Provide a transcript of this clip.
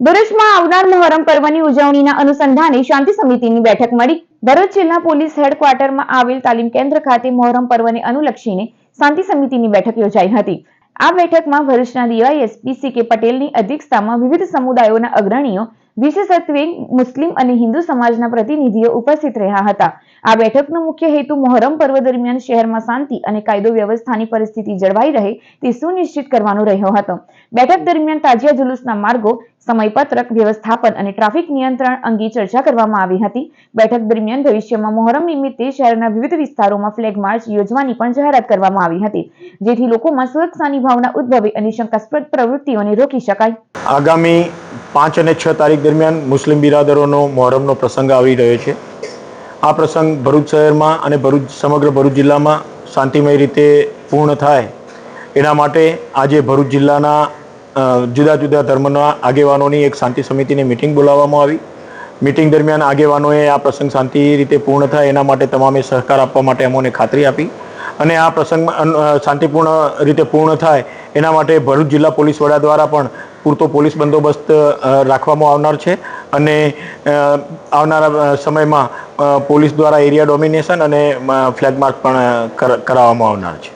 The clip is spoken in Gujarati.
ભરૂચમાં આવનાર મહોરમ પર્વની ઉજવણીના અનુસંધાને શાંતિ સમિતિની બેઠક મળી. ભરૂચ જિલ્લા પોલીસ હેડક્વાર્ટરમાં આવેલ તાલીમ કેન્દ્ર ખાતે મોહરમ પર્વને અનુલક્ષીને શાંતિ સમિતિની બેઠક યોજાઈ હતી. આ બેઠકમાં ભરૂચના ડીવાયએસપી સી કે પટેલની અધ્યક્ષતામાં વિવિધ સમુદાયોના અગ્રણીઓ વિશેષત્વે મુસ્લિમ અને હિન્દુ સમાજના પ્રતિનિધિઓ ઉપસ્થિત રહ્યા હતા. આ બેઠકનો મુખ્ય હેતુ મોહરમ પર્વ દરમિયાન શહેરમાં શાંતિ અને કાયદો વ્યવસ્થાની પરિસ્થિતિ જળવાઈ રહે તે સુનિશ્ચિત કરવાનો રહ્યો હતો. બેઠક દરમિયાન તાજિયા જુલુસના માર્ગો, સમયપત્રક વ્યવસ્થાપન અને ટ્રાફિક નિયંત્રણ અંગે ચર્ચા કરવામાં આવી હતી. બેઠક દરમિયાન ભવિષ્યમાં મોહરમ નિમિત્તે શહેરના વિવિધ વિસ્તારોમાં ફ્લેગ માર્ચ યોજવાની પણ જાહેરાત કરવામાં આવી હતી, જેથી લોકોમાં સુરક્ષાની ભાવના ઉદ્ભવે અને શંકાસ્પદ પ્રવૃત્તિઓને રોકી શકાય. આગામી પાંચ અને છ તારીખ દરમિયાન મુસ્લિમ બિરાદરોનો મોહરમનો પ્રસંગ આવી રહ્યો છે. આ પ્રસંગ ભરૂચ શહેરમાં અને ભરૂચ, સમગ્ર ભરૂચ જિલ્લામાં શાંતિમય રીતે પૂર્ણ થાય. એના માટે આજે ભરૂચ જિલ્લાના જુદા જુદા ધર્મના આગેવાનોની એક શાંતિ સમિતિની મિટિંગ બોલાવવામાં આવી. મિટિંગ દરમિયાન આગેવાનોએ આ પ્રસંગ શાંતિ રીતે પૂર્ણ થાય એના માટે તમામે સહકાર આપવા માટે અમોને ખાતરી આપી. અને આ પ્રસંગ શાંતિપૂર્ણ રીતે પૂર્ણ થાય એના માટે ભરૂચ જિલ્લા પોલીસ વડા દ્વારા પણ પૂરતો પોલીસ બંદોબસ્ત રાખવામાં આવનાર છે અને આવનારા સમયમાં પોલીસ દ્વારા એરિયા ડોમિનેશન અને ફ્લેગ માર્ક પણ કર- કરાવવામાં આવનાર છે.